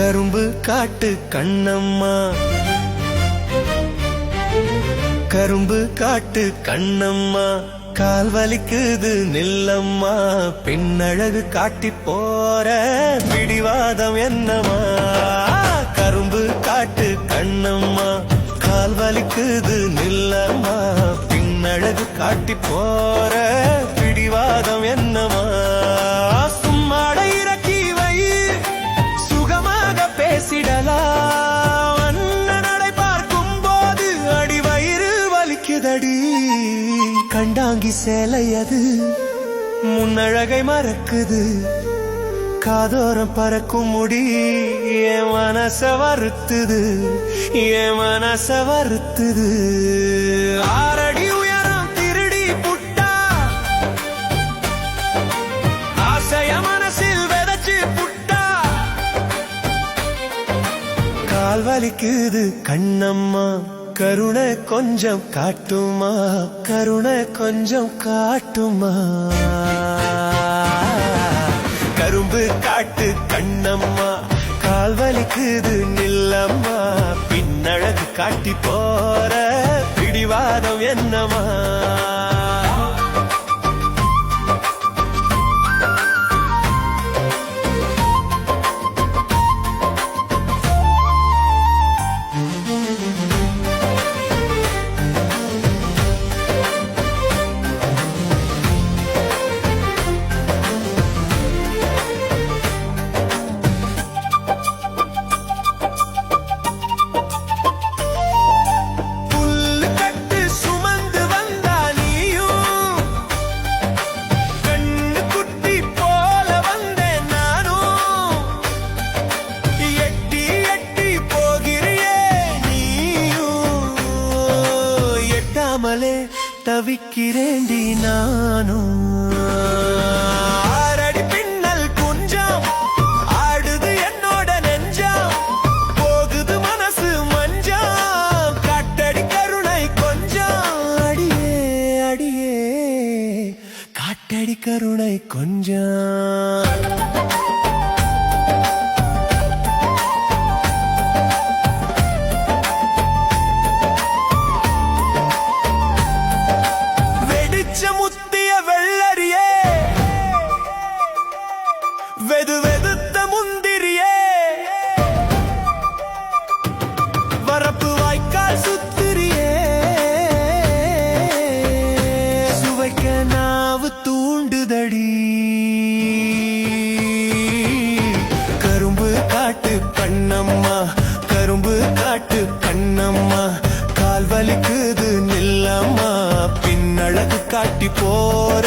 கரும்பு காட்டு கண்ணம்மா. கரும்பு காட்டு கண்ணம்மா. கால் வலிக்குது நில்லம்மா. பின்னழகு காட்டி போற பிடிவாதம் என்னம்மா. கரும்பு காட்டு கண்ணம்மா. கால் வலிக்குது நில்லம்மா. பின்னழகு காட்டி போற பிடிவாதம் என்னம்மா. கண்டாங்கி சேலையது. முன்னழகை மறக்குது. காதோரம் பறக்கும் முடி. என் மனச வருத்துது. என் மனச வருத்துது. ஆரடி உயரம் திருடி புட்டா. ஆசைய மனசில் விதைச்சு புட்டா. கால் வலிக்குது கண்ணம்மா. கருணை கொஞ்சம் காட்டுமா? கருணை கொஞ்சம் காட்டுமா? கரும்பு காட்டு கண்ணம்மா கால் வலிக்குது நில்லம்மா. பின்னழகு காட்டி போற பிடிவாதம் என்னம்மா? எட்டாமலே தவிக்கிறேண்டி நானும். ஆறடி பின்னல் குஞ்சம் ஆடுது என்னோட நெஞ்சம் போகுது மனசு மஞ்சம் காட்டடி கருணை கொஞ்சம். அடியே அடியே காட்டடி கருணை கொஞ்சம். தூண்டுதடி கரும்பு காட்டு கண்ணம்மா கரும்பு காட்டு கண்ணம்மா கால் வலிக்குது நில்லம்மா பின்னழகு காட்டி போற